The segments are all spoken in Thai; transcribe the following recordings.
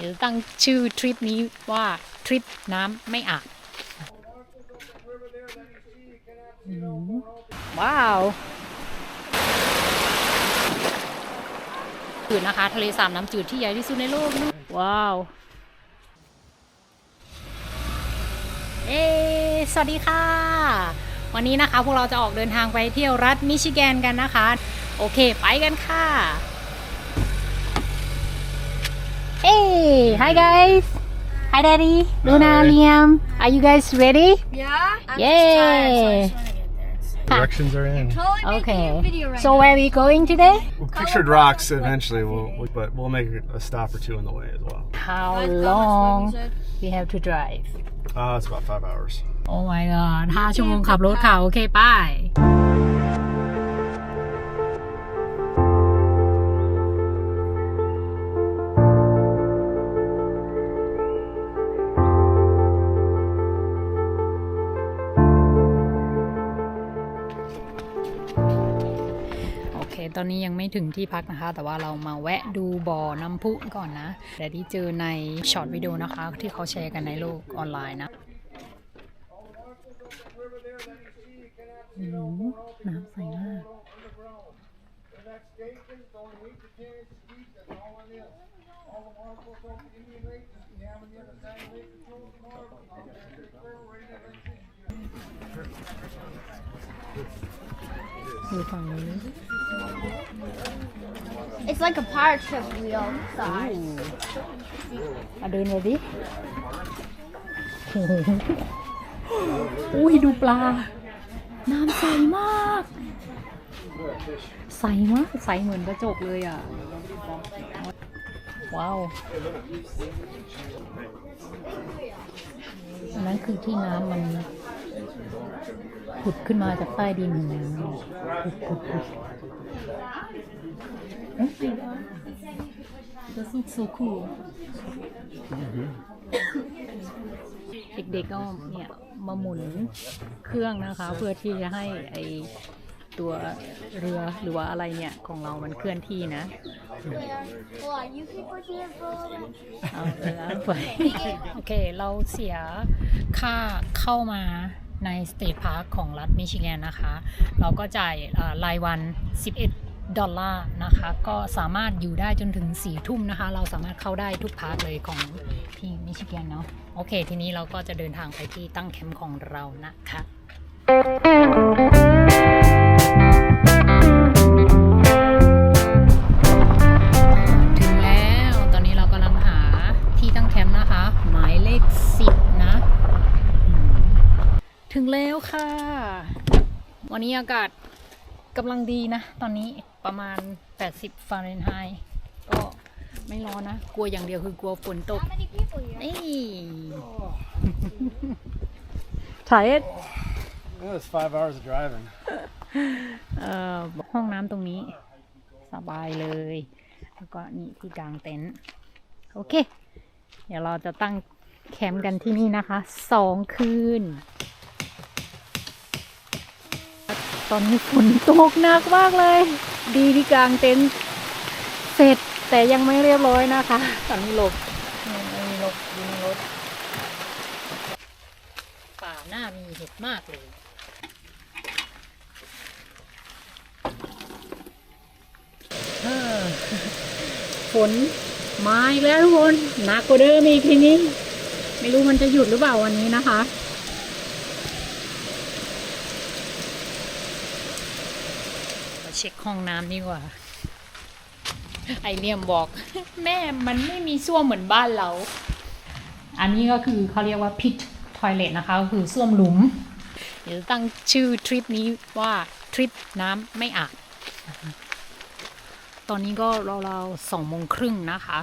เดี๋ยวตั้งชื่อทริปนี้ว่าทริปน้ำไม่อาบอืมว้าวจืดนะคะ ทะเลสาบน้ำจืดที่ใหญ่ที่สุดในโลกนะว้าว เอ้สวัสดีค่ะ วันนี้นะคะ พวกเราจะออกเดินทางไปเที่ยวรัฐมิชิแกนกันนะคะ โอเค ไปกันค่ะ Hey, hi guys. Hi Daddy, Luna, Hi. Liam. Are you guys ready? Yeah? I'm Yay. just tired, so I just want to get there. Directions are in. Totally making Okay. a video right So now. where are we going today? We pictured rocks eventually, we'll, we, but we'll make a stop or two on the way as well. How Guys, promise what long we said. we have to drive? Uh, it's about five hours. Oh my god ห้าชั่วโมงขับรถค่ะ โอเคไป้ อเคตอนนี้ยังไม่ถึงที่พักนะคะ แต่ว่าเรามาแวะดูบ่อน้ำพุก่อนนะ แต่ที่เจอในช็อตวิดีโอนะคะ ที่เขาแชร์กันในโลกออนไลน์นะน้ำใสมากอยู่ฝั่งนี้ It's like a pirate ship wheel size. มาเดินเลยดิโอ้โหอุ้ยดูปลา น้ำใสมาก ใสมาก ใสเหมือนกระจกเลยอะ ว้าว อันนั้นคือที่น้ำมัน ผุดขึ้นมาจากใต้ดินเห็นไหมผุดผุดผุดเอ๊ะ This looks so cool เด็กๆก็เนี่ยมาหมุนเครื่องนะคะ เพื่อที่จะให้ไอตัวเรือหรือว่าอะไรเนี่ยของเรามันเคลื่อนที่นะ Hold on, you keep pushing it for a little bit. เอาเรือไปโอเค เราเสียค่าเข้ามา ในสเตทพาร์คของรัฐมิชิแกนนะคะ เราก็จ่ายรายวัน 11 ดอลลาร์นะคะ ก็สามารถอยู่ได้จนถึง 4 ทุ่มนะคะ เราสามารถเข้าได้ทุกพาร์คเลยของที่มิชิแกนเนาะโอเค ทีนี้เราก็จะเดินทางไปที่ตั้งแคมป์ของเรานะคะ ถึงแล้วตอนนี้เรากำลังหาที่ตั้งแคมป์นะคะ หมายเลขสิบนะอืม ถึงแล้วค่ะ วันนี้อากาศกำลังดีนะ ตอนนี้ประมาณ 80 ฟาเรนไฮต์ก็ไม่ร้อนนะ กลัวอย่างเดียวคือกลัวฝนตก How many people here? นี่ ถ่าย Yeah, it's five hours of driving. เอ่อห้องน้ำตรงนี้ สบายเลย แล้วก็นี่ที่กลางเต็นท์โอเค เดี๋ยวเราจะตั้งแคมป์กันที่นี่นะคะสองคืน ตอนนี้ฝนตกหนักมากเลย ดีที่กลางเต็นท์เสร็จแต่ยังไม่เรียบร้อยนะคะตอนนี้หลบไม่มีหลบยู่ในรถป่าหน้ามีเห็ดมากเลยฝนมาอีกแล้วทุกคนหนักกว่าเดิมอีกทีนี้ ไม่รู้มันจะหยุดหรือเปล่าวันนี้นะคะมาเช็ค ห้องน้ำดีกว่า ไอเลียมบอก แม่มันไม่มีส้วมเหมือนบ้านเรา อันนี้ก็คือเขาเรียกว่าพิททอยเลทนะคะก็คือส้วมหลุม เดี๋ยวตั้งชื่อทริปนี้ว่าทริปน้ำไม่อาบตอนนี้ก็ราวๆสองโมงครึ่งนะคะ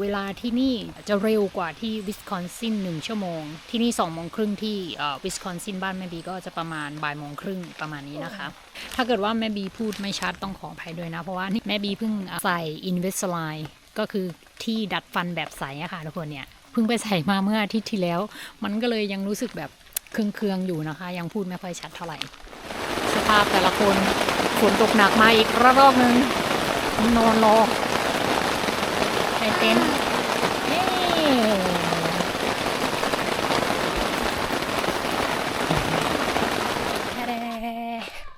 เวลาที่นี่จะเร็วกว่าที่วิสคอนซินหนึ่งชั่วโมง ที่นี่สองโมงครึ่งที่วิสคอนซินบ้านแม่บีก็จะประมาณบ่ายโมงครึ่งประมาณนี้นะคะ ถ้าเกิดว่าแม่บีพูดไม่ชัดต้องขออภัยด้วยนะ เพราะว่านี่แม่บีเพิ่งใส่ Invisalign ก็คือที่ดัดฟันแบบใสอะค่ะทุกคนเนี่ยเพิ่งไปใส่มาเมื่ออาทิตย์ที่แล้ว มันก็เลยยังรู้สึกแบบเคืองๆอยู่นะคะ ยังพูดไม่ค่อยชัดเท่าไหร่ สภาพแต่ละคนฝนตกหนักมาอีกระลอกหนึ่งนอนรอใน เต็นท์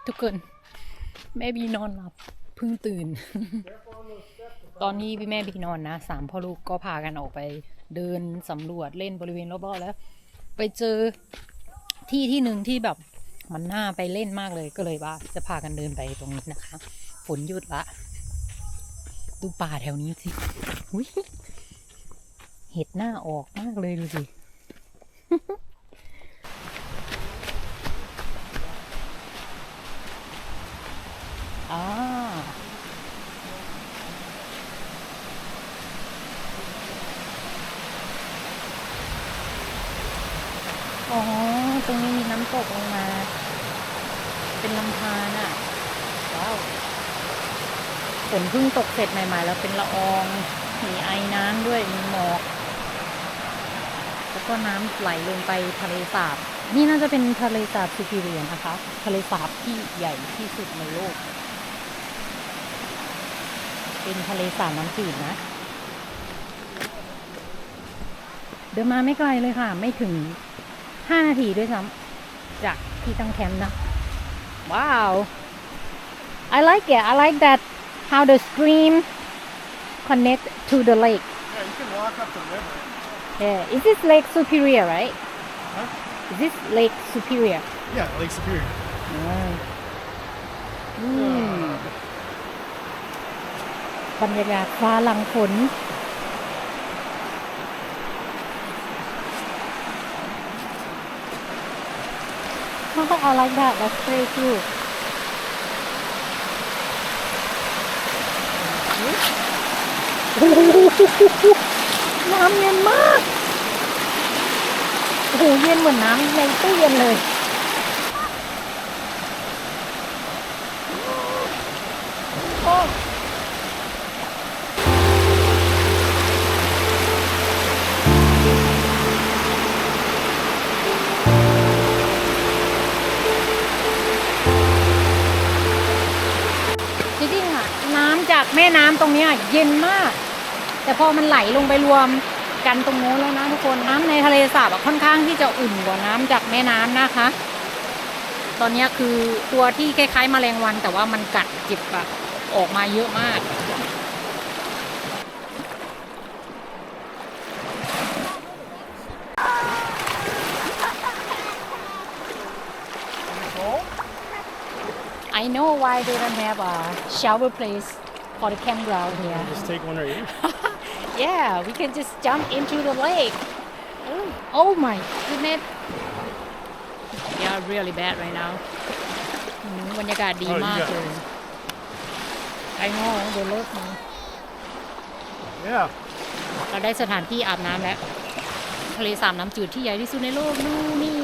ทุกคน แม่บีนอนหลับเพิ่งตื่น ตอนนี้พี่แม่บีนอนนะสามพ่อลูกก็พากันออกไป เดินสำรวจเล่นบริเวณรอบๆแล้ว ไปเจอที่ที่หนึ่งที่แบบมันน่าไปเล่นมากเลยก็เลยว่า จะพากันเดินไปตรงนี้นะคะ ฝนหยุดละ ดูป่าแถวนี้สิอุ๊ยเห็ดหน้าออกมากเลยดูสิอ่าอ๋อ ตรงนี้มีน้ำตกลงมา เป็นลำธารอะ ฝนเพิ่งตกเสร็จใหม่ ๆ แล้วเป็นละออง มีไอน้ำด้วย มีหมอก แล้วก็น้ำไหลลงไปทะเลสาบ นี่น่าจะเป็นทะเลสาบซูพิเรียนะคะ ทะเลสาบที่ใหญ่ที่สุดในโลก เป็นทะเลสาบน้ำจืดนะ เดินมาไม่ไกลเลยค่ะ ไม่ถึง5นาทีด้วยซ้ำจากที่ตั้งแคมป์นะ ว้าว I like it I like that how the stream connect to the lake Yeah, you can walk up the river. yeah is this Lake Superior right Huh? is this Lake Superior Yeah, Lake Superior. อืมบรรยากาศฟ้าหลังฝน Oh, I like that. That's very cool. โอ้โห น้ำเย็นมากโอ้โหเย็นเหมือนน้ำในตู้เย็นเลย จากแม่น้ำตรงนี้เย็นมาก แต่พอมันไหลลงไปรวมกันตรงโน้นแล้วนะทุกคนน้ำในทะเลสาบค่อนข้างที่จะอุ่นกว่าน้ำจากแม่น้ำนะคะ ตอนนี้คือตัวที่คล้ายๆแมลงวัน แต่ว่ามันกัดเจ็บอะออกมาเยอะมาก I know why they don't have a shower place for the campground here. Just take one right here. Yeah, we can just jump into the lake. Oh, oh my goodness. They are really bad right now. อืมบรรยากาศดี Oh, you มาก got- เลย I know they love me Yeah. เราได้สถานที่อาบน้ำแล้ว ทะเลสาบน้ำจืดที่ใหญ่ที่สุดในโลกดูนี่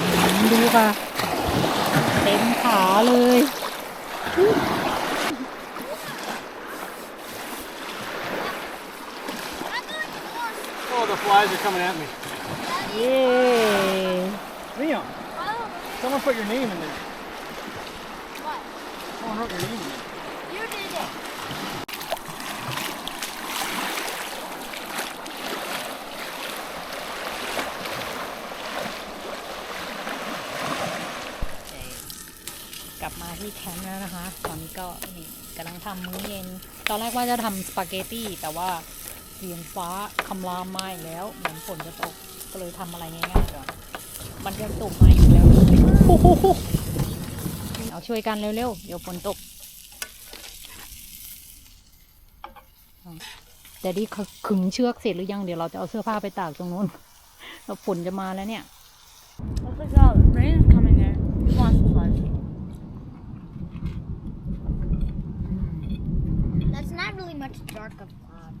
อืมดูค่ะ เต็มขาเลย Oh, the flies are coming at me. เย้ Leon, someone put your name in there. What? Someone wrote your name in there. You did it. กลับมาที่แคมป์แล้วนะคะ ตอนนี้ก็นี่กำลังทำมื้อเย็น ตอนแรกว่าจะทำสปาเกตตี้แต่ว่า เสียงฟ้าคำรามมาอีกแล้วเหมือนฝนจะตกก็เลยทำอะไรง่ายๆก่อนมันยังตกมาอีกแล้วโอ้โหเอาช่วยกันเร็วๆเดี๋ยวฝนตกแต่ดีขึงเชือกเสร็จหรือยังเดี๋ยวเราจะเอาเสื้อผ้าไปตากตรงนู้นแล้วฝนจะมาแล้วเนี่ย Oh my god, rain is coming there. He wants to flood. That's not really much dark of cloud.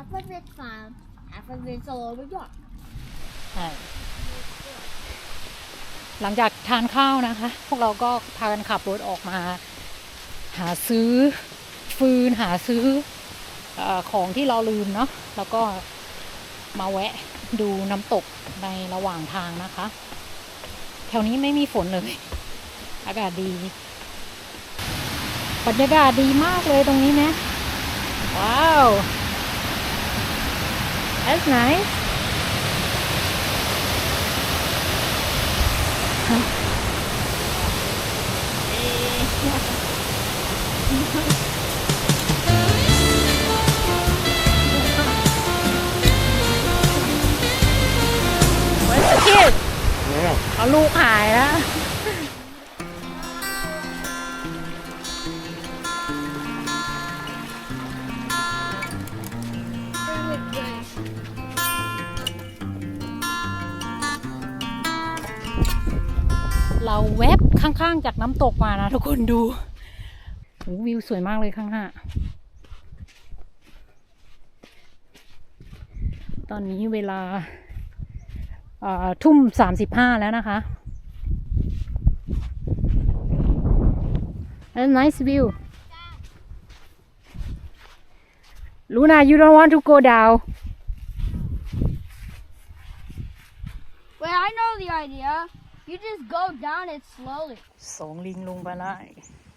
Half of it's cloud, half of it's a little bit dark. ใช่หลังจากทานข้าวนะคะ พวกเราก็พากันขับรถออกมา หาซื้อฟืนหาซื้อออของที่เราลืมเนาะแล้วก็มาแวะดูน้ำตกในระหว่างทางนะคะ แถวนี้ไม่มีฝนเลย อากาศดีบรรยากาศดีมากเลยตรงนี้นะ ว้าว That's nice. Huh? เอาลูกหายแล้ว ข้างๆจากน้ำตกมานะทุกคนดูโอ้วิวสวยมากเลยข้างหน้า ตอนนี้เวลาทุ่มสามสิบห้าแล้วนะคะ A nice view Luna you don't want to go down Wait, I know the idea. You just go down it slowly. ส่งลิงลงไปได้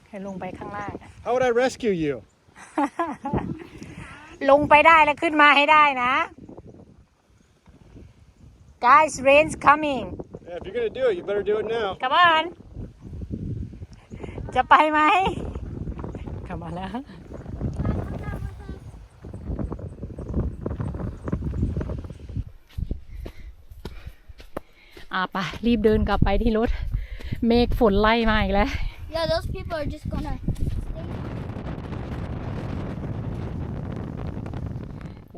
ให้ลงไปข้างล่าง How would I rescue you? ลงไปได้แล้วขึ้นมาให้ได้นะ Guys rain's coming Yeah, if you're gonna do it, you better do it now. Come on จะไปไหมกลับมาแล้ว อะไปรีบเดินกลับไปที่รถ เมฆฝนไล่มาอีกแล้ว Yeah, those people are just gonna.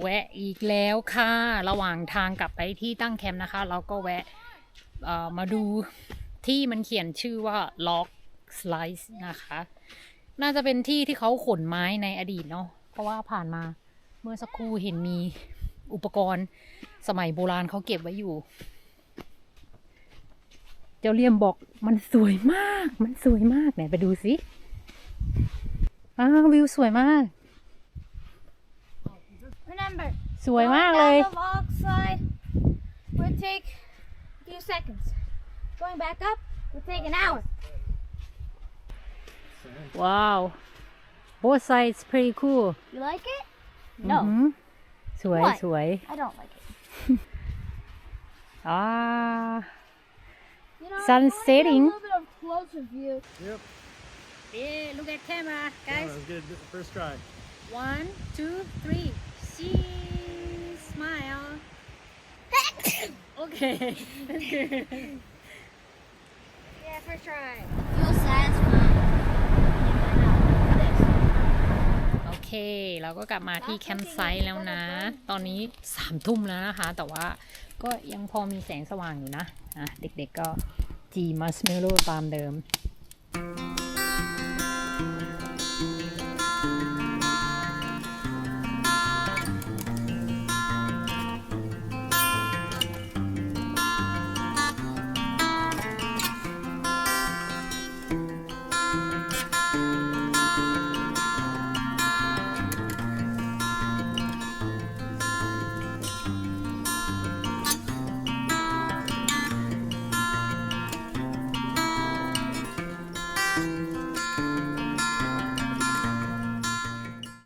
แวะอีกแล้วค่ะ ระหว่างทางกลับไปที่ตั้งแคมป์นะคะ เราก็แวะเอ่อมาดูที่มันเขียนชื่อว่า Log Slice นะคะ น่าจะเป็นที่ที่เขาขนไม้ในอดีตเนาะ เพราะว่าผ่านมาเมื่อสักครู่เห็นมีอุปกรณ์สมัยโบราณเขาเก็บไว้อยู่เจ้าเลี่ยมบอกมันสวยมาก มันสวยมากไหนไปดูสิอ้าววิวสวยมาก Remember, สวยมากเลย going down the log slide would take a few seconds. Going back up would take an hour. Wow. Both sides pretty cool. You like it? No, อือหือสวย Why? สวย I don't like it. อ่า You know, Sun I wanna get setting. A little bit of closer view. Yep. Yeah, look at camera, guys. let's get it first try. One, two, three. Cheese, smile. okay. That's good. Yeah, first try. Feel satisfied. โอเค เราก็กลับมาที่แคมป์ไซต์แล้วนะ ตอนนี้สามทุ่มแล้วนะคะ แต่ว่าก็ยังพอมีแสงสว่างอยู่นะ อะเด็กๆก็จีมัสเมโลตามเดิม